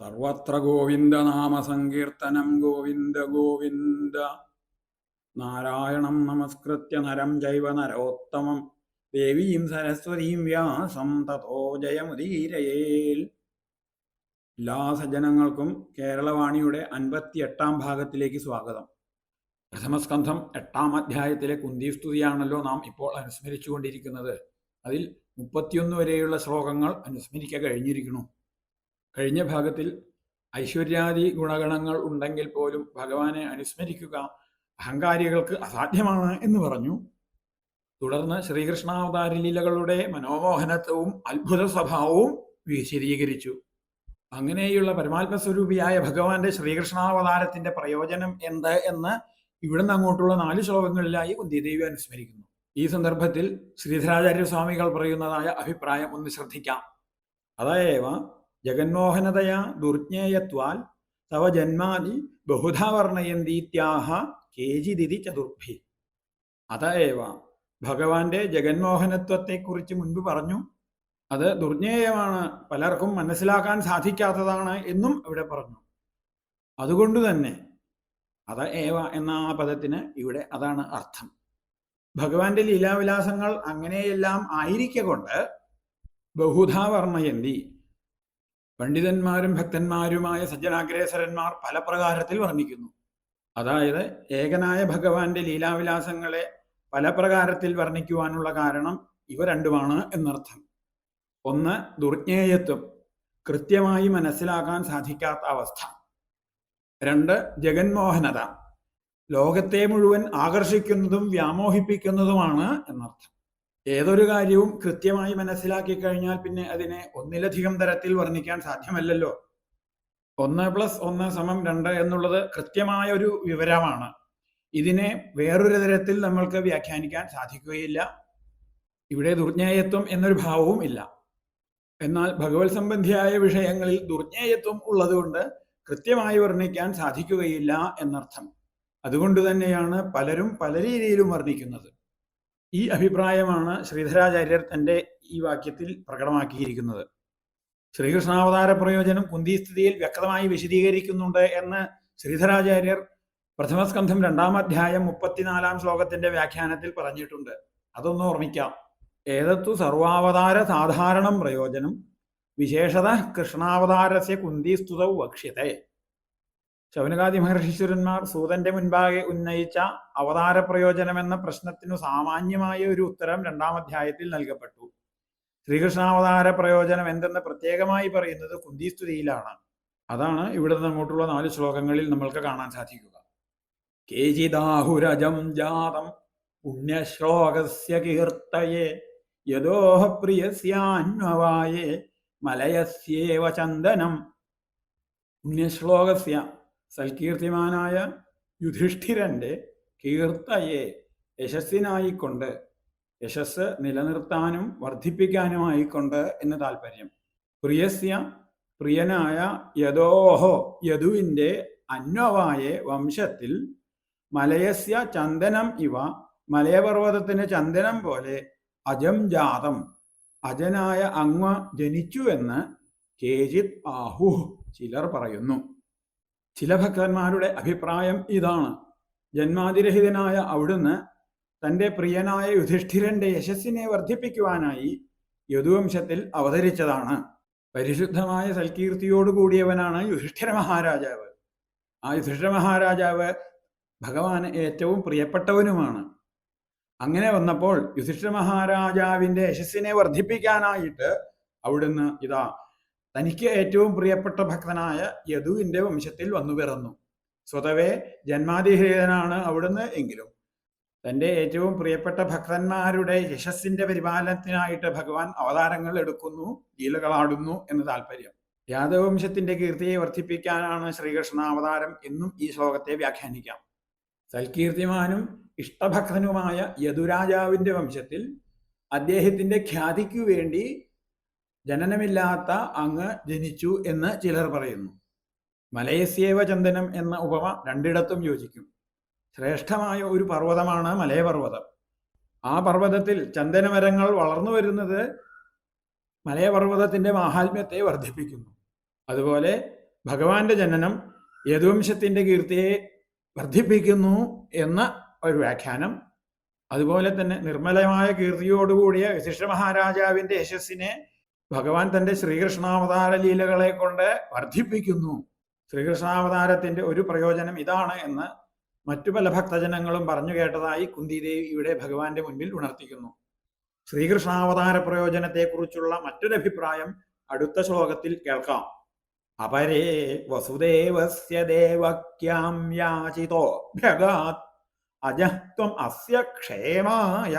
സർവത്ര ഗോവിന്ദനാമസങ്കീർത്തനം ഗോവിന്ദ ഗോവിന്ദ. നാരായണം നമസ്കൃത്യ നരം ജൈവ നരോത്തമം. ദേവീം സരസ്വതീം വ്യാസം തഥോ ജയമുദീരയേൽ. എല്ലാ സജ്ജനങ്ങൾക്കും കേരളവാണിയുടെ അൻപത്തി എട്ടാം ഭാഗത്തിലേക്ക് സ്വാഗതം. പ്രഥമസ്കന്ധം എട്ടാം അധ്യായത്തിലെ കുന്തിസ്തുതിയാണല്ലോ നാം ഇപ്പോൾ അനുസ്മരിച്ചുകൊണ്ടിരിക്കുന്നത്. അതിൽ മുപ്പത്തിയൊന്ന് വരെയുള്ള ശ്ലോകങ്ങൾ അനുസ്മരിക്കുക കഴിഞ്ഞിരിക്കുന്നു. കഴിഞ്ഞ ഭാഗത്തിൽ ഐശ്വര്യാദി ഗുണഗണങ്ങൾ ഉണ്ടെങ്കിൽ പോലും ഭഗവാനെ അനുസ്മരിക്കുക അഹങ്കാരികൾക്ക് അസാധ്യമാണ് എന്ന് പറഞ്ഞു. തുടർന്ന് ശ്രീകൃഷ്ണാവതാര ലീലകളുടെ മനോമോഹനത്വവും അത്ഭുത സ്വഭാവവും വിശദീകരിച്ചു. അങ്ങനെയുള്ള പരമാത്മസ്വരൂപിയായ ഭഗവാന്റെ ശ്രീകൃഷ്ണാവതാരത്തിന്റെ പ്രയോജനം എന്ത് എന്ന് ഇവിടുന്ന് അങ്ങോട്ടുള്ള നാല് ശ്ലോകങ്ങളിലായി കുന്തിദേവി അനുസ്മരിക്കുന്നു. ഈ സന്ദർഭത്തിൽ ശ്രീധരാചാര്യ സ്വാമികൾ പറയുന്നതായ അഭിപ്രായം ഒന്ന് ശ്രദ്ധിക്കാം. അതായവ ജഗന്മോഹനതയാ ദുർജ്ഞേയത്വാൽ തവ ജന്മാതി ബഹുധാ വർണയന്തീത്യാഹ കേജിദിതി ചതുർഭി. അതേവ ഭഗവാന്റെ ജഗന്മോഹനത്വത്തെക്കുറിച്ച് മുൻപ് പറഞ്ഞു. അത് ദുർജ്ഞേയമാണ്. പലർക്കും മനസ്സിലാക്കാൻ സാധിക്കാത്തതാണ് എന്നും ഇവിടെ പറഞ്ഞു. അതുകൊണ്ട് തന്നെ അത ഏവ എന്ന ആ പദത്തിന് ഇവിടെ അതാണ് അർത്ഥം. ഭഗവാന്റെ ലീലാവിലാസങ്ങൾ അങ്ങനെയെല്ലാം ആയിരിക്കെ കൊണ്ട് ബഹുധാ വർണയന്തി പണ്ഡിതന്മാരും ഭക്തന്മാരുമായ സജ്ജനാഗ്രേസരന്മാർ പല പ്രകാരത്തിൽ വർണിക്കുന്നു. അതായത് ഏകനായ ഭഗവാന്റെ ലീലാവിലാസങ്ങളെ പല പ്രകാരത്തിൽ വർണിക്കുവാനുള്ള കാരണം ഇവ രണ്ടുമാണ് എന്നർത്ഥം. ഒന്ന് ദുർജ്ഞേയത്വം കൃത്യമായി മനസ്സിലാക്കാൻ സാധിക്കാത്ത അവസ്ഥ. രണ്ട് ജഗന്മോഹനത ലോകത്തെ മുഴുവൻ ആകർഷിക്കുന്നതും വ്യാമോഹിപ്പിക്കുന്നതുമാണ് എന്നർത്ഥം. ഏതൊരു കാര്യവും കൃത്യമായി മനസ്സിലാക്കി കഴിഞ്ഞാൽ പിന്നെ അതിനെ ഒന്നിലധികം തരത്തിൽ വർണിക്കാൻ സാധ്യമല്ലല്ലോ. ഒന്ന് പ്ലസ് ഒന്ന് സമം രണ്ട് എന്നുള്ളത് കൃത്യമായ ഒരു വിവരമാണ്. ഇതിനെ വേറൊരു തരത്തിൽ നമ്മൾക്ക് വ്യാഖ്യാനിക്കാൻ സാധിക്കുകയില്ല. ഇവിടെ ദുർജ്ഞേയത്വം എന്നൊരു ഭാവവും ഇല്ല. എന്നാൽ ഭഗവത് സംബന്ധിയായ വിഷയങ്ങളിൽ ദുർജ്ഞേയത്വം ഉള്ളതുകൊണ്ട് കൃത്യമായി വർണിക്കാൻ സാധിക്കുകയില്ല എന്നർത്ഥം. അതുകൊണ്ട് തന്നെയാണ് പലരും പല രീതിയിലും വർണിക്കുന്നത്. ഈ അഭിപ്രായമാണ് ശ്രീധരാചാര്യർ തന്റെ ഈ വാക്യത്തിൽ പ്രകടമാക്കിയിരിക്കുന്നത്. ശ്രീകൃഷ്ണാവതാര പ്രയോജനം കുന്തിസ്ഥിതിയിൽ വ്യക്തമായി വിശദീകരിക്കുന്നുണ്ട് എന്ന് ശ്രീധരാചാര്യർ പ്രഥമസ്കന്ധം രണ്ടാം അധ്യായം മുപ്പത്തിനാലാം ശ്ലോകത്തിന്റെ വ്യാഖ്യാനത്തിൽ പറഞ്ഞിട്ടുണ്ട്. അതൊന്ന് ഓർമ്മിക്കാം. ഏതത്തു സർവാവതാര സാധാരണം പ്രയോജനം? വിശേഷത കൃഷ്ണാവതാരസ്യ കുന്തിസ്തുതൗ വക്ഷ്യത്തെ. ശൗനകാദി മഹർഷീശ്വരന്മാർ സൂതന്റെ മുൻപാകെ ഉന്നയിച്ച അവതാര പ്രയോജനം എന്ന പ്രശ്നത്തിനു സാമാന്യമായ ഒരു ഉത്തരം രണ്ടാം അധ്യായത്തിൽ നൽകപ്പെട്ടു. ശ്രീകൃഷ്ണാവതാര പ്രയോജനം എന്തെന്ന് പ്രത്യേകമായി പറയുന്നത് കുന്തിസ്തുതിയിലാണ്. അതാണ് ഇവിടെ നിന്ന് അങ്ങോട്ടുള്ള നാല് ശ്ലോകങ്ങളിൽ നമ്മൾക്ക് കാണാൻ സാധിക്കുക. കേജിദാഹുരജം ജാതം പുണ്യശ്ലോകസ്യ കീർത്തയെ യദോഹ പ്രിയസ്യാന്വവായേ മലയസ്യേവ ചന്ദനം. പുണ്യശ്ലോകസ്യ സൽകീർത്തിമാനായ യുധിഷ്ഠിരന്റെ കീർത്തയെ യശസ്സിനായിക്കൊണ്ട് യശസ് നിലനിർത്താനും വർദ്ധിപ്പിക്കാനുമായിക്കൊണ്ട് എന്ന് താല്പര്യം പ്രിയസ്യ പ്രിയനായ യദോഹോ യദുവിന്റെ അന്വവായ വംശത്തിൽ മലയസ്യ ചന്ദനം ഇവ മലയപർവതത്തിന് ചന്ദനം പോലെ അജം ജാതം അജനായ അങ്ങ് ജനിച്ചുവെന്ന് കേജിത് ആഹു ചിലർ പറയുന്നു. ചില ഭക്തന്മാരുടെ അഭിപ്രായം ഇതാണ്. ജന്മാതിരഹിതനായ അവിടുന്ന് തന്റെ പ്രിയനായ യുധിഷ്ഠിരന്റെ യശസ്സിനെ വർദ്ധിപ്പിക്കുവാനായി യദുവംശത്തിൽ അവതരിച്ചതാണ്. പരിശുദ്ധമായ സൽകീർത്തിയോട് കൂടിയവനാണ് യുധിഷ്ഠിര മഹാരാജാവ്. ആ യുധിഷ്ഠിര മഹാരാജാവ് ഭഗവാന് ഏറ്റവും പ്രിയപ്പെട്ടവനുമാണ്. അങ്ങനെ വന്നപ്പോൾ യുധിഷ്ഠിര മഹാരാജാവിന്റെ യശസ്സിനെ വർദ്ധിപ്പിക്കാനായിട്ട് അവിടുന്ന് ഇതാ തനിക്ക് ഏറ്റവും പ്രിയപ്പെട്ട ഭക്തനായ യദുവിന്റെ വംശത്തിൽ വന്നു പിറന്നു. സ്വതവേ ജന്മാതിഹേതനാണ് അവിടുന്ന് എങ്കിലും. തന്റെ ഏറ്റവും പ്രിയപ്പെട്ട ഭക്തന്മാരുടെ യശസ്സിന്റെ പരിപാലനത്തിനായിട്ട് ഭഗവാൻ അവതാരങ്ങൾ എടുക്കുന്നു ലീലകളാടുന്നു എന്ന് താല്പര്യം യാദവംശത്തിന്റെ കീർത്തിയെ വർദ്ധിപ്പിക്കാനാണ് ശ്രീകൃഷ്ണ അവതാരം എന്നും ഈ ശ്ലോകത്തെ വ്യാഖ്യാനിക്കാം. സൽകീർത്തിമാനും ഇഷ്ടഭക്തനുമായ യദുരാജാവിന്റെ വംശത്തിൽ അദ്ദേഹത്തിന്റെ ഖ്യാതിക്കു വേണ്ടി ജനനമില്ലാത്ത അങ്ങ് ജനിച്ചു എന്ന് ചിലർ പറയുന്നു. മലയസ്യേവ ചന്ദനം എന്ന ഉപമ രണ്ടിടത്തും യോജിക്കും. ശ്രേഷ്ഠമായ ഒരു പർവതമാണ് മലയപർവതം. ആ പർവതത്തിൽ ചന്ദനമരങ്ങൾ വളർന്നു വരുന്നത് മലയപർവതത്തിന്റെ മാഹാത്മ്യത്തെ വർദ്ധിപ്പിക്കുന്നു. അതുപോലെ ഭഗവാന്റെ ജനനം യദുവംശത്തിന്റെ കീർത്തിയെ വർദ്ധിപ്പിക്കുന്നു എന്ന ഒരു വ്യാഖ്യാനം. അതുപോലെ തന്നെ നിർമ്മലമായ കീർത്തിയോടുകൂടിയ വിശിഷ്ട മഹാരാജാവിന്റെ യശസ്സിനെ ഭഗവാൻ തന്റെ ശ്രീകൃഷ്ണാവതാര ലീലകളെ കൊണ്ട് വർദ്ധിപ്പിക്കുന്നു. ശ്രീകൃഷ്ണാവതാരത്തിന്റെ ഒരു പ്രയോജനം ഇതാണ് എന്ന് മറ്റു പല ഭക്തജനങ്ങളും പറഞ്ഞു കേട്ടതായി കുന്തിദേവി ഇവിടെ ഭഗവാന്റെ മുൻപിൽ ഉണർത്തിക്കുന്നു. ശ്രീകൃഷ്ണാവതാര പ്രയോജനത്തെക്കുറിച്ചുള്ള മറ്റൊരു അഭിപ്രായം അടുത്ത ശ്ലോകത്തിൽ കേൾക്കാം. അപരേ വസുദേവസ്യ ദേവക്യാം യാചിതോ ഭഗാത് അജത്വം അസ്യ ക്ഷേമായ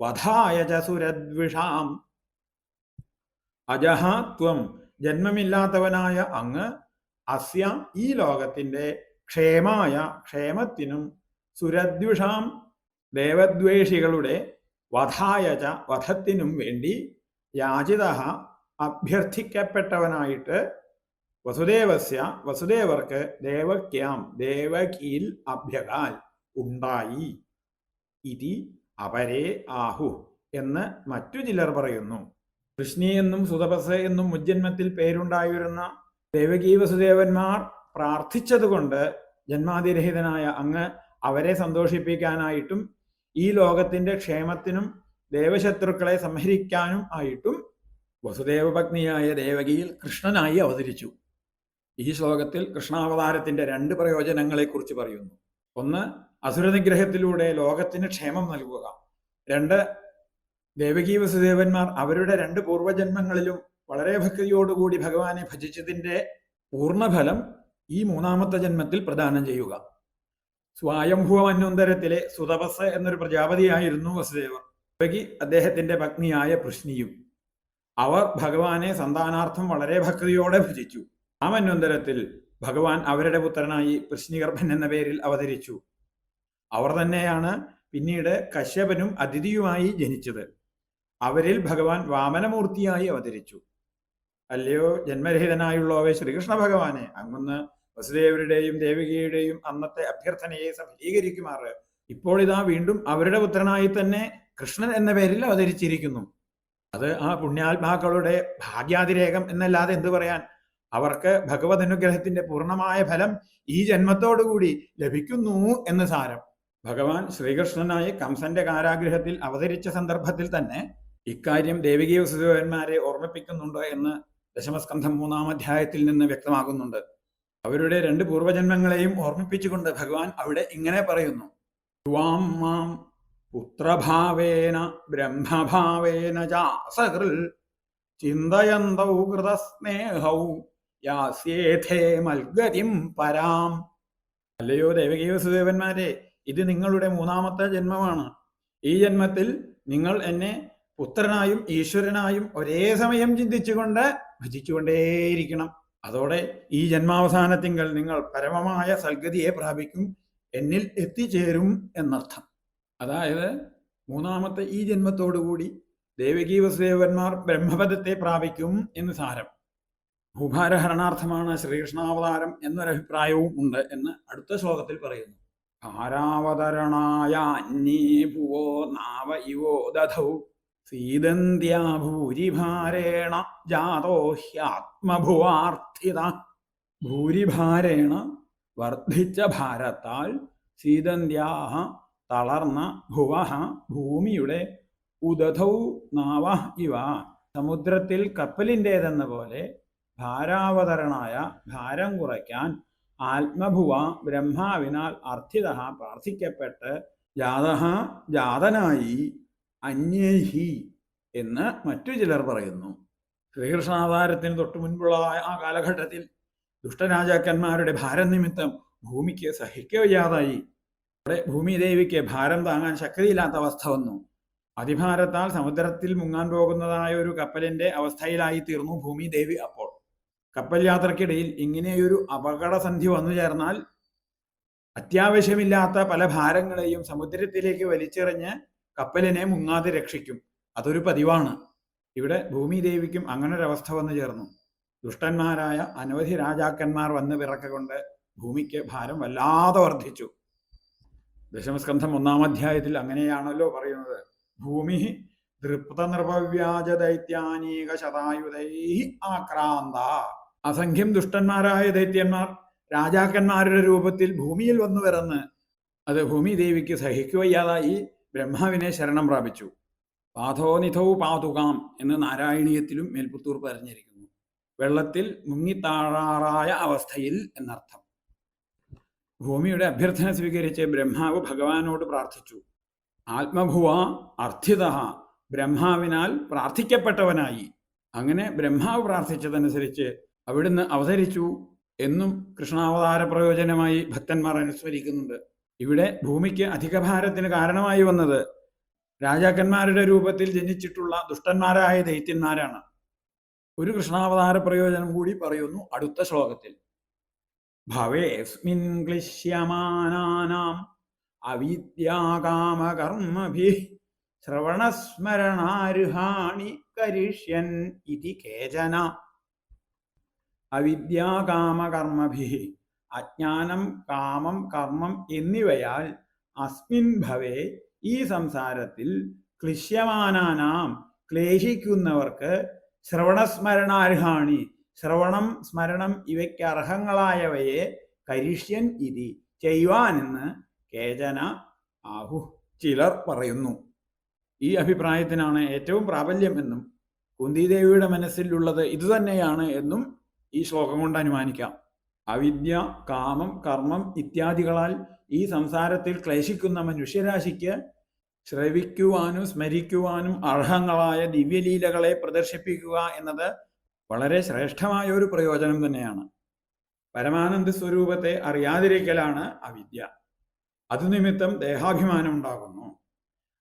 വധായ ച സുരദ്വിഷാം അജഹ ത്വം. ജന്മമില്ലാത്തവനായ അങ്ങ് അസ്യ ഈ ലോകത്തിന്റെ ക്ഷേമായ ക്ഷേമത്തിനും സുരദ്വിഷാം ദേവദ്വേഷികളുടെ വധായ ച വധത്തിനും വേണ്ടി യാചിത അഭ്യർത്ഥിക്കപ്പെട്ടവനായിട്ട് വസുദേവസ്യ വസുദേവർക്ക് ദേവക്യാം ദേവകിയിൽ അഭ്യകാൽ ഉണ്ടായി. ഇതി അപരേ ആഹു എന്ന് മറ്റു ചിലർ പറയുന്നു. കൃഷ്ണി എന്നും സുതപസ് എന്നും മുജ്ജന്മത്തിൽ പേരുണ്ടായിരുന്ന ദേവകീ വസുദേവന്മാർ പ്രാർത്ഥിച്ചതുകൊണ്ട് ജന്മാതിരഹിതനായ അങ്ങ് അവരെ സന്തോഷിപ്പിക്കാനായിട്ടും ഈ ലോകത്തിന്റെ ക്ഷേമത്തിനും ദേവശത്രുക്കളെ സംഹരിക്കാനും ആയിട്ടും വസുദേവപത്നിയായ ദേവകിയിൽ കൃഷ്ണനായി അവതരിച്ചു. ഈ ശ്ലോകത്തിൽ കൃഷ്ണാവതാരത്തിന്റെ രണ്ട് പ്രയോജനങ്ങളെക്കുറിച്ച് പറയുന്നു. ഒന്ന് അസുരനിഗ്രഹത്തിലൂടെ ലോകത്തിന് ക്ഷേമം നൽകുക. രണ്ട് ദേവകീ വസുദേവന്മാർ അവരുടെ രണ്ട് പൂർവജന്മങ്ങളിലും വളരെ ഭക്തിയോടുകൂടി ഭഗവാനെ ഭജിച്ചതിന്റെ പൂർണഫലം ഈ മൂന്നാമത്തെ ജന്മത്തിൽ പ്രദാനം ചെയ്യുക. സ്വായംഭുവ മന്വന്തരത്തിലെ സുതപസ് എന്നൊരു പ്രജാപതിയായിരുന്നു വസുദേവർ. ദേവകി അദ്ദേഹത്തിന്റെ പത്നിയായ പ്രശ്നിയും അവർ ഭഗവാനെ സന്താനാർത്ഥം വളരെ ഭക്തിയോടെ ഭജിച്ചു. ആ മന്വന്തരത്തിൽ ഭഗവാൻ അവരുടെ പുത്രനായി പ്രശ്നിഗർഭൻ എന്ന പേരിൽ അവതരിച്ചു. അവർ തന്നെയാണ് പിന്നീട് കശ്യപനും അതിഥിയുമായി ജനിച്ചത്. അവരിൽ ഭഗവാൻ വാമനമൂർത്തിയായി അവതരിച്ചു. അല്ലയോ ജന്മരഹിതനായുള്ളവേ ശ്രീകൃഷ്ണ ഭഗവാനെ അങ്ങൊന്ന് വസുദേവരുടെയും ദേവികയുടെയും അന്നത്തെ അഭ്യർത്ഥനയെ സഫലീകരിക്കുമാറ്. ഇപ്പോൾ ഇതാ വീണ്ടും അവരുടെ പുത്രനായി തന്നെ കൃഷ്ണൻ എന്ന പേരിൽ അവതരിച്ചിരിക്കുന്നു. അത് ആ പുണ്യാത്മാക്കളുടെ ഭാഗ്യാതിരേകം എന്നല്ലാതെ എന്തു പറയാൻ? അവർക്ക് ഭഗവത് അനുഗ്രഹത്തിന്റെ പൂർണമായ ഫലം ഈ ജന്മത്തോടുകൂടി ലഭിക്കുന്നു എന്ന് സാരം. ഭഗവാൻ ശ്രീകൃഷ്ണനായി കംസന്റെ കാരാഗ്രഹത്തിൽ അവതരിച്ച സന്ദർഭത്തിൽ തന്നെ ഇക്കാര്യം ദേവികീയ വസുദേവന്മാരെ ഓർമ്മിപ്പിക്കുന്നുണ്ട് എന്ന് ദശമസ്കന്ധം മൂന്നാം അധ്യായത്തിൽ നിന്ന് വ്യക്തമാകുന്നുണ്ട് അവരുടെ രണ്ട് പൂർവജന്മങ്ങളെയും ഓർമ്മിപ്പിച്ചുകൊണ്ട് ഭഗവാൻ അവിടെ ഇങ്ങനെ പറയുന്നു. ത്വാം മാം പുത്രഭാവേന ബ്രഹ്മഭാവേന ചാസകൃൽ ചിന്തയന്തൗ കൃതസ്നേഹൗ യാസ്യേഥേ മൽഗതിം പരാം. അല്ലയോ ദേവകീയ വസുദേവന്മാരെ ഇത് നിങ്ങളുടെ മൂന്നാമത്തെ ജന്മമാണ്. ഈ ജന്മത്തിൽ നിങ്ങൾ എന്നെ പുത്രനായും ഈശ്വരനായും ഒരേ സമയം ചിന്തിച്ചുകൊണ്ട് ഭജിച്ചുകൊണ്ടേയിരിക്കണം. അതോടെ ഈ ജന്മാവസാനത്തിങ്കൽ നിങ്ങൾ പരമമായ സൽഗതിയെ പ്രാപിക്കും എന്നിൽ എത്തിച്ചേരും എന്നർത്ഥം. അതായത് മൂന്നാമത്തെ ഈ ജന്മത്തോടുകൂടി ദേവകീ വസുദേവന്മാർ ബ്രഹ്മപദത്തെ പ്രാപിക്കും എന്ന് സാരം. ഭൂഭാരഹരണാർത്ഥമാണ് ശ്രീകൃഷ്ണാവതാരം എന്നൊരഭിപ്രായവും ഉണ്ട് എന്ന് അടുത്ത ശ്ലോകത്തിൽ പറയുന്നു. ഭാരാവതരണായ അന്യേ ഭുവോ നാവ ഇവോ ദധൗ. സീതന്ത്യാ ഭൂരിഭാരേണ ജാതോ ഹ്യാത്മഭുവാർത്ഥിത. ഭൂരിഭാരേണ വർദ്ധിച്ച ഭാരത്താൽ സീതന്ത്യാഹ തളർന്ന ഭുവഹ ഭൂമിയുടെ ഉദധൗ നാവ ഇവ. സമുദ്രത്തിൽ കപ്പലിന്റേതെന്ന പോലെ ഭാരാവതരണായ ഭാരം കുറയ്ക്കാൻ ആത്മഭുവ ബ്രഹ്മാവിനാൽ അർത്ഥിത പ്രാർത്ഥിക്കപ്പെട്ട് ജാത ജാതനായി അന്യഹി എന്ന് മറ്റു ചിലർ പറയുന്നു. ശ്രീകൃഷ്ണാവതാരത്തിന് തൊട്ടു മുൻപുള്ള ആ കാലഘട്ടത്തിൽ ദുഷ്ടരാജാക്കന്മാരുടെ ഭാരം നിമിത്തം ഭൂമിക്ക് സഹിക്കവയ്യാതായി അവിടെ ഭൂമിദേവിക്ക് ഭാരം താങ്ങാൻ ശക്തിയില്ലാത്ത അവസ്ഥ വന്നു. അതിഭാരത്താൽ സമുദ്രത്തിൽ മുങ്ങാൻ പോകുന്നതായ ഒരു കപ്പലിന്റെ അവസ്ഥയിലായി തീർന്നു ഭൂമിദേവി അപ്പോൾ. കപ്പൽ യാത്രക്കിടയിൽ ഇങ്ങനെയൊരു അപകടസന്ധി വന്നു ചേർന്നാൽ അത്യാവശ്യമില്ലാത്ത പല ഭാരങ്ങളെയും സമുദ്രത്തിലേക്ക് വലിച്ചെറിഞ്ഞ് കപ്പലിനെ മുങ്ങാതെ രക്ഷിക്കും. അതൊരു പതിവാണ്. ഇവിടെ ഭൂമിദേവിക്കും അങ്ങനൊരവസ്ഥ വന്നു ചേർന്നു. ദുഷ്ടന്മാരായ അനവധി രാജാക്കന്മാർ വന്ന് പിറക്കൊണ്ട് ഭൂമിക്ക് ഭാരം വല്ലാതെ വർദ്ധിച്ചു. ദശമസ്കന്ധം ഒന്നാം അധ്യായത്തിൽ അങ്ങനെയാണല്ലോ പറയുന്നത്. ഭൂമി തൃപ്ത നിർഭവ്യാജ ദൈത്യാനീക ശതായുധൈ ആക്രാന്ത. അസംഖ്യം ദുഷ്ടന്മാരായ ദൈത്യന്മാർ രാജാക്കന്മാരുടെ രൂപത്തിൽ ഭൂമിയിൽ വന്നു പിറന്ന് അത് ഭൂമി ദേവിക്ക് സഹിക്കുവയ്യാതായി. ബ്രഹ്മാവിനെ ശരണം പ്രാപിച്ചു. പാഥോനിധൗ പാതുകാം എന്ന് നാരായണീയത്തിലും മേൽപുത്തൂർ പറഞ്ഞിരിക്കുന്നു. വെള്ളത്തിൽ മുങ്ങിത്താഴാറായ അവസ്ഥയിൽ എന്നർത്ഥം. ഭൂമിയുടെ അഭ്യർത്ഥന സ്വീകരിച്ച് ബ്രഹ്മാവ് ഭഗവാനോട് പ്രാർത്ഥിച്ചു. ആത്മഭുവ അർത്ഥിത ബ്രഹ്മാവിനാൽ പ്രാർത്ഥിക്കപ്പെട്ടവനായി. അങ്ങനെ ബ്രഹ്മാവ് പ്രാർത്ഥിച്ചതനുസരിച്ച് അവിടുന്ന് അവതരിച്ചു എന്നും കൃഷ്ണാവതാര പ്രയോജനമായി ഭക്തന്മാർ അനുസ്മരിക്കുന്നുണ്ട്. ഇവിടെ ഭൂമിക്ക് അധികഭാരത്തിന് കാരണമായി വന്നത് രാജാക്കന്മാരുടെ രൂപത്തിൽ ജനിച്ചിട്ടുള്ള ദുഷ്ടന്മാരായ ദൈത്യന്മാരാണ്. ഒരു കൃഷ്ണാവതാര പ്രയോജനം കൂടി പറയുന്നു അടുത്ത ശ്ലോകത്തിൽ. ഭവേസ്മിൻ ക്ലിശ്യമാനാനാം അവിദ്യാകാമകർമ്മഭി ശ്രവണസ്മരണാരുഹാണി കരിഷ്യൻ ഇതി കേചന. അവിദ്യാകാമകർമ്മഭി അജ്ഞാനം കാമം കർമ്മം എന്നിവയാൽ അസ്മിൻ ഭവേ ഈ സംസാരത്തിൽ ക്ലിശ്യമാനാനാം ക്ലേശിക്കുന്നവർക്ക് ശ്രവണസ്മരണാർഹാണി. ശ്രവണം സ്മരണം ഇവയ്ക്ക് അർഹങ്ങളായവയെ കരിഷ്യൻ ഇതി ചെയ്യുവാനെന്ന് കേചന ആഹു ചിലർ പറയുന്നു. ഈ അഭിപ്രായത്തിനാണ് ഏറ്റവും പ്രാബല്യം എന്നും കുന്തിദേവിയുടെ മനസ്സിലുള്ളത് ഇതുതന്നെയാണ് എന്നും ഈ ശ്ലോകം കൊണ്ട് അനുമാനിക്കാം. അവിദ്യ കാമം കർമ്മം ഇത്യാദികളാൽ ഈ സംസാരത്തിൽ ക്ലേശിക്കുന്ന മനുഷ്യരാശിക്ക് ശ്രവിക്കുവാനും സ്മരിക്കുവാനും അർഹങ്ങളായ ദിവ്യലീലകളെ പ്രദർശിപ്പിക്കുക എന്നത് വളരെ ശ്രേഷ്ഠമായ ഒരു പ്രയോജനം തന്നെയാണ്. പരമാനന്ദ സ്വരൂപത്തെ അറിയാതിരിക്കലാണ് അവിദ്യ. അതുനിമിത്തം ദേഹാഭിമാനം ഉണ്ടാകുന്നു.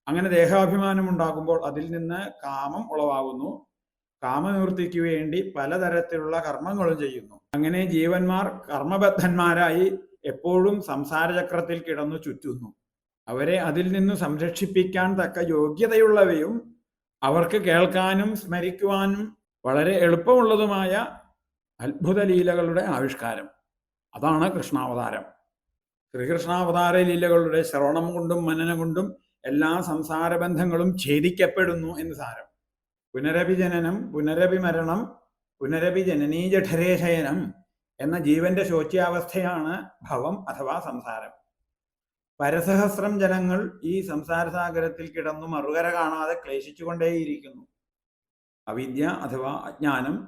അങ്ങനെ ദേഹാഭിമാനം ഉണ്ടാകുമ്പോൾ അതിൽ നിന്ന് കാമം ഉളവാകുന്നു. കാമനിവൃത്തിക്ക് വേണ്ടി പലതരത്തിലുള്ള കർമ്മങ്ങളും ചെയ്യുന്നു. അങ്ങനെ ജീവന്മാർ കർമ്മബദ്ധന്മാരായി എപ്പോഴും സംസാരചക്രത്തിൽ കിടന്നു ചുറ്റുന്നു. അവരെ അതിൽ നിന്ന് സംരക്ഷിപ്പിക്കാൻ തക്ക യോഗ്യതയുള്ളവയും അവർക്ക് കേൾക്കാനും സ്മരിക്കുവാനും വളരെ എളുപ്പമുള്ളതുമായ അത്ഭുത ലീലകളുടെ ആവിഷ്കാരം. അതാണ് കൃഷ്ണാവതാരം. ശ്രീകൃഷ്ണാവതാര ലീലകളുടെ ശ്രവണം കൊണ്ടും മനനം കൊണ്ടും എല്ലാ സംസാരബന്ധങ്ങളും ഛേദിക്കപ്പെടുന്നു എന്ന് സാരം. പുനരപി പുനരഭിമരണം പുനരഭിജനനീ ജഠരേശയനം എന്ന ജീവന്റെ ശോച്യാവസ്ഥയാണ് ഭവം അഥവാ സംസാരം. പരസഹസ്രം ജനങ്ങൾ ഈ സംസാരസാഗരത്തിൽ കിടന്നു മറുകര കാണാതെ ക്ലേശിച്ചുകൊണ്ടേയിരിക്കുന്നു. അവിദ്യ അഥവാ അജ്ഞാനം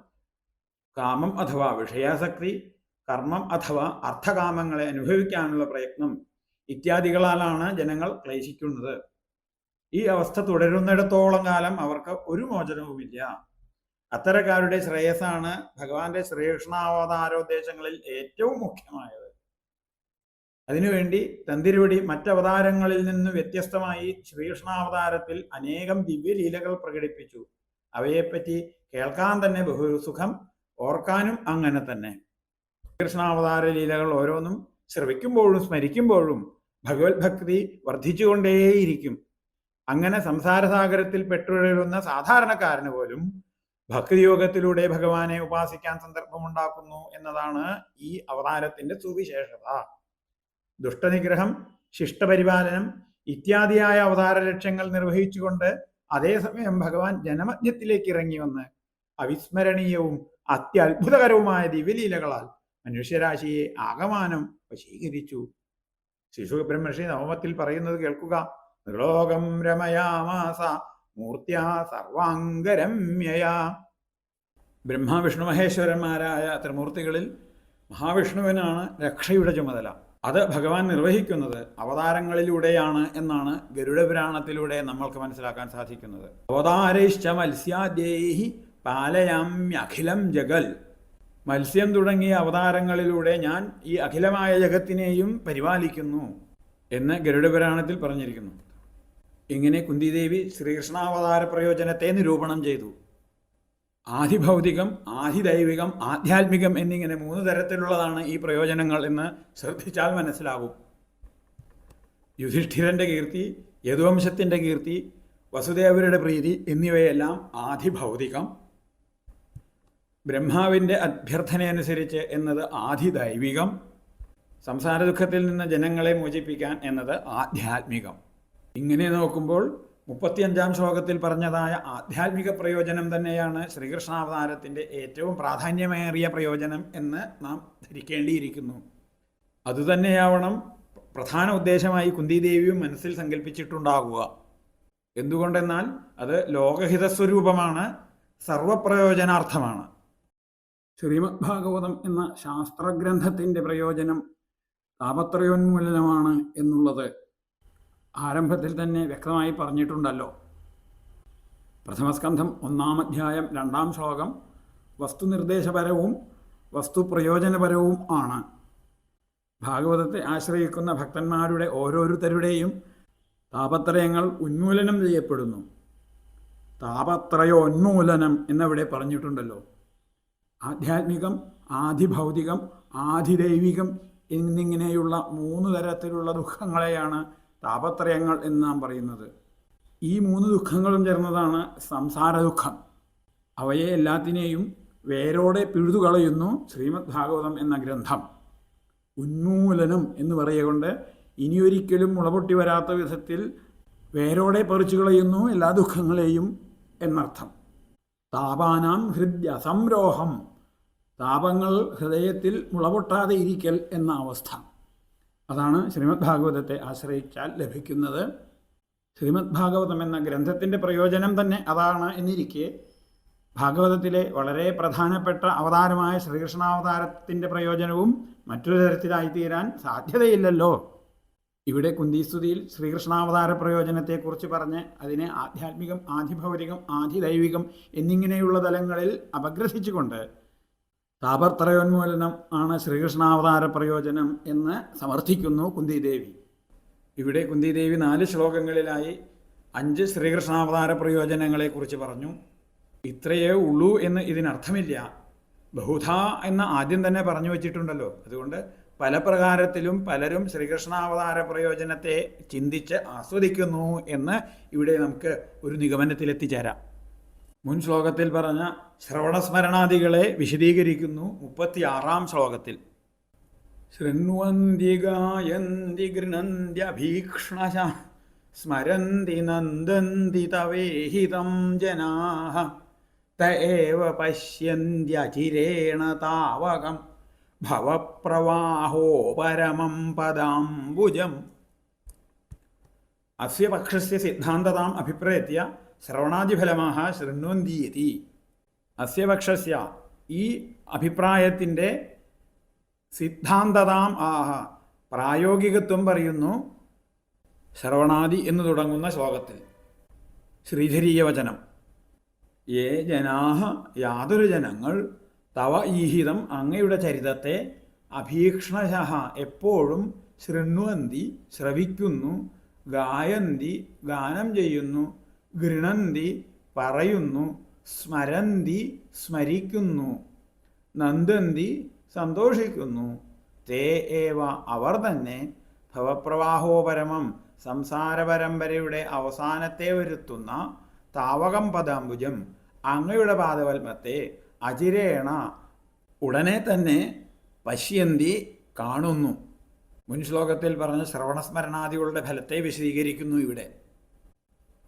കാമം അഥവാ വിഷയാസക്തി കർമ്മം അഥവാ അർത്ഥകാമങ്ങളെ അനുഭവിക്കാനുള്ള പ്രയത്നം ഇത്യാദികളാലാണ് ജനങ്ങൾ ക്ലേശിക്കുന്നത്. ഈ അവസ്ഥ തുടരുന്നിടത്തോളം കാലം അവർക്ക് ഒരു മോചനവുമില്ല. അത്തരക്കാരുടെ ശ്രേയസാണ് ഭഗവാന്റെ ശ്രീകൃഷ്ണാവതാരോദ്ദേശങ്ങളിൽ ഏറ്റവും മുഖ്യമായത്. അതിനുവേണ്ടി തന്തിരുവടി മറ്റവതാരങ്ങളിൽ നിന്ന് വ്യത്യസ്തമായി ശ്രീകൃഷ്ണാവതാരത്തിൽ അനേകം ദിവ്യലീലകൾ പ്രകടിപ്പിച്ചു. അവയെപ്പറ്റി കേൾക്കാൻ തന്നെ ബഹുസുഖം ഓർക്കാനും അങ്ങനെ തന്നെ. ശ്രീകൃഷ്ണാവതാര ലീലകൾ ഓരോന്നും ശ്രവിക്കുമ്പോഴും സ്മരിക്കുമ്പോഴും ഭഗവത് ഭക്തി വർദ്ധിച്ചുകൊണ്ടേയിരിക്കും. അങ്ങനെ സംസാരസാഗരത്തിൽ പെട്ടുഴലുന്ന സാധാരണക്കാരന് പോലും ഭക്തിയോഗത്തിലൂടെ ഭഗവാനെ ഉപാസിക്കാൻ സന്ദർഭമുണ്ടാക്കുന്നു എന്നതാണ് ഈ അവതാരത്തിന്റെ സുവിശേഷത. ദുഷ്ടനിഗ്രഹം ശിഷ്ടപരിപാലനം ഇത്യാദിയായ അവതാര ലക്ഷ്യങ്ങൾ നിർവഹിച്ചുകൊണ്ട് അതേസമയം ഭഗവാൻ ജനമധ്യത്തിലേക്ക് ഇറങ്ങി വന്ന് അവിസ്മരണീയവും അത്യത്ഭുതകരവുമായ ദിവ്യലീലകളാൽ മനുഷ്യരാശിയെ ആകമാനം വശീകരിച്ചു. ശിശു ബ്രഹ്മർഷി നവമത്തിൽ പറയുന്നത് കേൾക്കുക. നിർലോകം രമയാമാസ മൂർത്തിയ സർവാംഗരമ്യയ. ബ്രഹ്മവിഷ്ണു മഹേശ്വരന്മാരായ ത്രിമൂർത്തികളിൽ മഹാവിഷ്ണുവിനാണ് രക്ഷയുടെ ചുമതല. അത് ഭഗവാൻ നിർവഹിക്കുന്നത് അവതാരങ്ങളിലൂടെയാണ് എന്നാണ് ഗരുഡപുരാണത്തിലൂടെ നമ്മൾക്ക് മനസ്സിലാക്കാൻ സാധിക്കുന്നത്. അവതാരൈശ്ച മത്സ്യാദ്യേഹി പാലയാമ്യഖിലം ജഗൽ. മത്സ്യം തുടങ്ങിയ അവതാരങ്ങളിലൂടെ ഞാൻ ഈ അഖിലമായ ജഗത്തിനെയും പരിപാലിക്കുന്നു എന്ന് ഗരുഡപുരാണത്തിൽ പറഞ്ഞിരിക്കുന്നു. ഇങ്ങനെ കുന്തിദേവി ശ്രീകൃഷ്ണാവതാര പ്രയോജനത്തെ നിരൂപണം ചെയ്തു. ആധിഭൗതികം ആധിദൈവികം ആധ്യാത്മികം എന്നിങ്ങനെ മൂന്ന് തരത്തിലുള്ളതാണ് ഈ പ്രയോജനങ്ങൾ എന്ന് ശ്രദ്ധിച്ചാൽ മനസ്സിലാകും. യുധിഷ്ഠിരന്റെ കീർത്തി യദുവംശത്തിന്റെ കീർത്തി വസുദേവരുടെ പ്രീതി എന്നിവയെല്ലാം ആധിഭൗതികം. ബ്രഹ്മാവിന്റെ അഭ്യർത്ഥനയനുസരിച്ച് എന്നത് ആധിദൈവികം. സംസാര ദുഃഖത്തിൽ നിന്ന് ജനങ്ങളെ മോചിപ്പിക്കാൻ എന്നത് ആധ്യാത്മികം. ഇങ്ങനെ നോക്കുമ്പോൾ മുപ്പത്തിയഞ്ചാം ശ്ലോകത്തിൽ പറഞ്ഞതായ ആധ്യാത്മിക പ്രയോജനം തന്നെയാണ് ശ്രീകൃഷ്ണാവതാരത്തിന്റെ ഏറ്റവും പ്രാധാന്യമേറിയ പ്രയോജനം എന്ന് നാം ധരിക്കേണ്ടിയിരിക്കുന്നു. അതുതന്നെയാവണം പ്രധാന ഉദ്ദേശമായി കുന്തിദേവിയും മനസ്സിൽ സങ്കല്പിച്ചിട്ടുണ്ടാകുക എന്തുകൊണ്ടെന്നാൽ അത് ലോകഹിതസ്വരൂപമാണ് സർവപ്രയോജനാർത്ഥമാണ്. ശ്രീമദ് ഭാഗവതം എന്ന ശാസ്ത്രഗ്രന്ഥത്തിന്റെ പ്രയോജനം താപത്രയോന്മൂലനമാണ് എന്നുള്ളത് ആരംഭത്തിൽ തന്നെ വ്യക്തമായി പറഞ്ഞിട്ടുണ്ടല്ലോ. പ്രഥമസ്കന്ധം ഒന്നാം അധ്യായം രണ്ടാം ശ്ലോകം വസ്തുനിർദ്ദേശപരവും വസ്തുപ്രയോജനപരവും ആണ്. ഭാഗവതത്തെ ആശ്രയിക്കുന്ന ഭക്തന്മാരുടെ ഓരോരുത്തരുടെയും താപത്രയങ്ങൾ ഉന്മൂലനം ചെയ്യപ്പെടുന്നു. താപത്രയോന്മൂലനം എന്നവിടെ പറഞ്ഞിട്ടുണ്ടല്ലോ. ആധ്യാത്മികം ആധിഭൗതികം ആധിദൈവികം എന്നിങ്ങനെയുള്ള മൂന്ന് തരത്തിലുള്ള ദുഃഖങ്ങളെയാണ് താപത്രയങ്ങൾ എന്ന് നാം പറയുന്നത്. ഈ മൂന്ന് ദുഃഖങ്ങളും ചേർന്നതാണ് സംസാര ദുഃഖം. അവയെ എല്ലാത്തിനെയും വേരോടെ പിഴുതുകളയുന്നു ശ്രീമദ് ഭാഗവതം എന്ന ഗ്രന്ഥം. ഉന്മൂലനം എന്ന് പറയുകൊണ്ട് ഇനിയൊരിക്കലും മുളപൊട്ടി വരാത്ത വിധത്തിൽ വേരോടെ പറിച്ചു കളയുന്നു എല്ലാ ദുഃഖങ്ങളെയും എന്നർത്ഥം. താപാനാം ഹൃദ്യ സംരോഹം. താപങ്ങൾ ഹൃദയത്തിൽ മുളപൊട്ടാതെ ഇരിക്കൽ എന്ന അവസ്ഥ. അതാണ് ശ്രീമദ് ഭാഗവതത്തെ ആശ്രയിച്ചാൽ ലഭിക്കുന്നത്. ശ്രീമദ് ഭാഗവതം എന്ന ഗ്രന്ഥത്തിന്റെ പ്രയോജനം തന്നെ അതാണ് എന്നിരിക്കെ ഭാഗവതത്തിലെ വളരെ പ്രധാനപ്പെട്ട അവതാരമായ ശ്രീകൃഷ്ണാവതാരത്തിന്റെ പ്രയോജനവും മറ്റൊരു തരത്തിലായിത്തീരാൻ സാധ്യതയില്ലല്ലോ. ഇവിടെ കുന്തിസ്തുതിയിൽ ശ്രീകൃഷ്ണാവതാര പ്രയോജനത്തെക്കുറിച്ച് പറഞ്ഞ് അതിനെ ആധ്യാത്മികം ആധിഭൗതികം ആധിദൈവികം എന്നിങ്ങനെയുള്ള തലങ്ങളിൽ അപഗ്രഥിച്ചുകൊണ്ട് താപത്രയോന്മൂലനം ആണ് ശ്രീകൃഷ്ണാവതാര പ്രയോജനം എന്ന് സമർത്ഥിക്കുന്നു കുന്തിദേവി. ഇവിടെ കുന്തിദേവി നാല് ശ്ലോകങ്ങളിലായി അഞ്ച് ശ്രീകൃഷ്ണാവതാര പ്രയോജനങ്ങളെക്കുറിച്ച് പറഞ്ഞു. ഇത്രയേ ഉള്ളൂ എന്ന് ഇതിനർത്ഥമില്ല. ബഹുധ എന്ന് ആദ്യം തന്നെ പറഞ്ഞു വച്ചിട്ടുണ്ടല്ലോ. അതുകൊണ്ട് പല പ്രകാരത്തിലും പലരും ശ്രീകൃഷ്ണാവതാര പ്രയോജനത്തെ ചിന്തിച്ച് ആസ്വദിക്കുന്നു എന്ന് ഇവിടെ നമുക്ക് ഒരു നിഗമനത്തിലെത്തിച്ചേരാം. മുൻ ശ്ലോകത്തിൽ പറഞ്ഞ ശ്രവണസ്മരണാദികളെ വിശദീകരിക്കുന്നു മുപ്പത്തിയാറാം ശ്ലോകത്തിൽ. ശൃണ്വന്തി ഗായന്തി ഗൃണന്തി അഭീക്ഷണശ സ്മരന്തി നന്ദന്തി തവേഹിതം ജനാഹ തേവ പശ്യന്ത്യചിരേണ താവകം ഭവപ്രവാഹോ പരമം പദാംബുജം. അസ്യ പക്ഷസ്യ സിദ്ധാന്തതാം അഭിപ്രേത്യ ശ്രവണാദിഫലമാഹ ശൃണ്വന്തീയതി. അസ്യ പക്ഷസ്യ ഈ അഭിപ്രായത്തിന്റെ സിദ്ധാന്തതാം ആഹ. പ്രായോഗികത്വം പറയുന്നു ശ്രവണാദി എന്ന് തുടങ്ങുന്ന ശ്ലോകത്തിൽ. ശ്രീധരീയ വചനം ഏ ജനാഹ യാതൊരു ജനങ്ങൾ തവ ഈഹിതം അങ്ങയുടെ ചരിതത്തെ അഭീക്ഷണശ എപ്പോഴും ശൃണ്വന്തി ശ്രവിക്കുന്നു ഗായന്തി ഗാനം ചെയ്യുന്നു. ഗൃണന്തി പറയുന്നു സ്മരന്തി സ്മരിക്കുന്നു നന്ദന്തി സന്തോഷിക്കുന്നു. തേ ഏവ അവർ തന്നെ ഭവപ്രവാഹോപരമം സംസാര പരമ്പരയുടെ അവസാനത്തെ വരുത്തുന്ന താവകം പദാംബുജം അങ്ങയുടെ പാദപത്മത്തെ അചിരേണ ഉടനെ തന്നെ പശ്യന്തി കാണുന്നു. മുൻ ശ്ലോകത്തിൽ പറഞ്ഞ ശ്രവണസ്മരണാദികളുടെ ഫലത്തെ വിശദീകരിക്കുന്നു ഇവിടെ.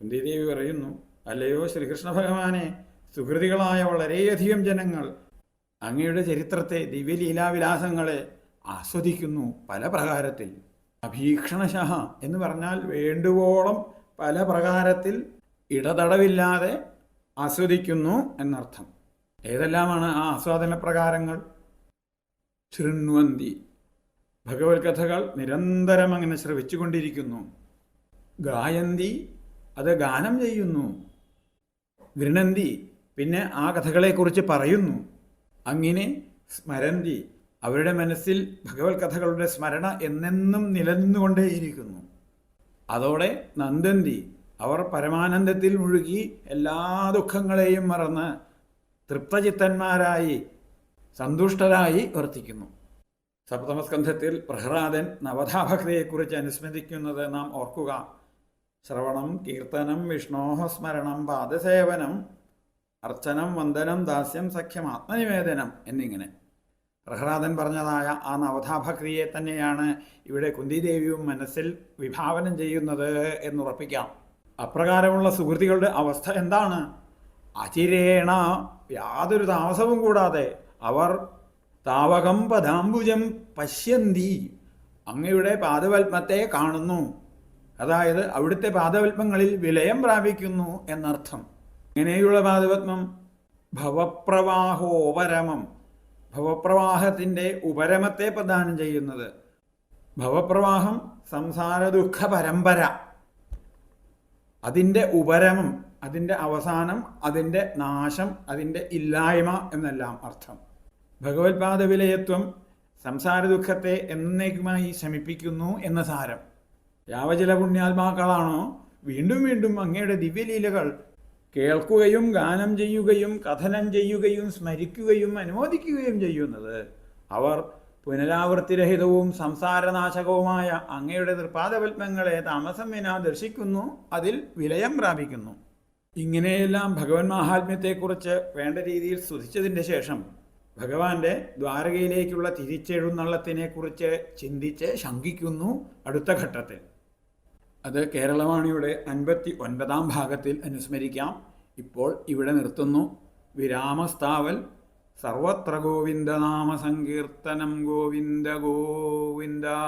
കുന്തിദേവി പറയുന്നു അല്ലയോ ശ്രീകൃഷ്ണ ഭഗവാനെ സുഹൃതികളായ വളരെയധികം ജനങ്ങൾ അങ്ങയുടെ ചരിത്രത്തെ ദിവ്യലീലാവിലാസങ്ങളെ ആസ്വദിക്കുന്നു പല പ്രകാരത്തിൽ. അഭീക്ഷണശഹ എന്ന് പറഞ്ഞാൽ വേണ്ടുവോളം പല പ്രകാരത്തിൽ ഇടതടവില്ലാതെ ആസ്വദിക്കുന്നു എന്നർത്ഥം. ഏതെല്ലാമാണ് ആ ആസ്വാദന പ്രകാരങ്ങൾ? ശൃണ്വന്തി. ഭഗവത് കഥകൾ നിരന്തരം അങ്ങനെ ശ്രവിച്ചുകൊണ്ടിരിക്കുന്നു. ഗായന്തി അത് ഗാനം ചെയ്യുന്നു. ഗൃണന്തി പിന്നെ ആ കഥകളെക്കുറിച്ച് പറയുന്നു. അങ്ങനെ സ്മരന്തി അവരുടെ മനസ്സിൽ ഭഗവത് കഥകളുടെ സ്മരണ എന്നെന്നും നിലനിന്നുകൊണ്ടേയിരിക്കുന്നു. അതോടെ നന്ദന്തി അവർ പരമാനന്ദത്തിൽ മുഴുകി എല്ലാ ദുഃഖങ്ങളെയും മറന്ന് തൃപ്തചിത്തന്മാരായി സന്തുഷ്ടരായി വർത്തിക്കുന്നു. സപ്തമസ്കന്ധത്തിൽ പ്രഹ്ലാദൻ നവധാഭക്തിയെക്കുറിച്ച് അനുസ്മരിക്കുന്നത് നാം ഓർക്കുക. ശ്രവണം കീർത്തനം വിഷ്ണോഹ സ്മരണം പാദസേവനം അർച്ചനം വന്ദനം ദാസ്യം സഖ്യം ആത്മനിവേദനം എന്നിങ്ങനെ. പ്രഹ്ലാദൻ പറഞ്ഞതായ ആ നവധാഭക്രിയെ തന്നെയാണ് ഇവിടെ കുന്തിദേവിയും മനസ്സിൽ വിഭാവനം ചെയ്യുന്നത് എന്നുറപ്പിക്കാം. അപ്രകാരമുള്ള സുഹൃത്തികളുടെ അവസ്ഥ എന്താണ്? അചിരേണ യാതൊരു താമസവും കൂടാതെ അവർ താവകം പദാംബുജം പശ്യന്തി അങ്ങയുടെ പാദപത്മത്തെ കാണുന്നു. അതായത് അവിടുത്തെ പാദപത്മങ്ങളിൽ വിലയം പ്രാപിക്കുന്നു എന്നർത്ഥം. ഇങ്ങനെയുള്ള പാദപത്മം ഭവപ്രവാഹോപരമം ഭവപ്രവാഹത്തിന്റെ ഉപരമത്തെ പ്രദാനം ചെയ്യുന്നത്. ഭവപ്രവാഹം സംസാര ദുഃഖ പരമ്പര അതിന്റെ ഉപരമം അതിന്റെ അവസാനം അതിന്റെ നാശം അതിന്റെ ഇല്ലായ്മ എന്നെല്ലാം അർത്ഥം. ഭഗവത്പാദ വിലയത്വം സംസാര ദുഃഖത്തെ എന്നേക്കുമായി ശമിപ്പിക്കുന്നു എന്ന സാരം. യാവചില പുണ്യാത്മാക്കളാണോ വീണ്ടും വീണ്ടും അങ്ങയുടെ ദിവ്യലീലകൾ കേൾക്കുകയും ഗാനം ചെയ്യുകയും കഥനം ചെയ്യുകയും സ്മരിക്കുകയും അനുമോദിക്കുകയും ചെയ്യുന്നത്. അവർ പുനരാവൃത്തിരഹിതവും സംസാരനാശകവുമായ അങ്ങയുടെ തൃപാദപത്മങ്ങളെ താമസം വിനാ ദർശിക്കുന്നു അതിൽ വിലയം പ്രാപിക്കുന്നു. ഇങ്ങനെയെല്ലാം ഭഗവൻ മഹാത്മ്യത്തെക്കുറിച്ച് വേണ്ട രീതിയിൽ സ്തുതിച്ചതിന്റെ ശേഷം ഭഗവാന്റെ ദ്വാരകയിലേക്കുള്ള തിരിച്ചെഴുന്നള്ളത്തിനെക്കുറിച്ച് ചിന്തിച്ച് ശങ്കിക്കുന്നു അടുത്ത ഘട്ടത്തിൽ. അത് കേരളവാണിയുടെ അൻപത്തി ഒൻപതാം ഭാഗത്തിൽ അനുസ്മരിക്കാം. ഇപ്പോൾ ഇവിടെ നിർത്തുന്നു. വിരാമസ്ഥാവൽ സർവത്ര ഗോവിന്ദനാമ സങ്കീർത്തനം ഗോവിന്ദ ഗോവിന്ദ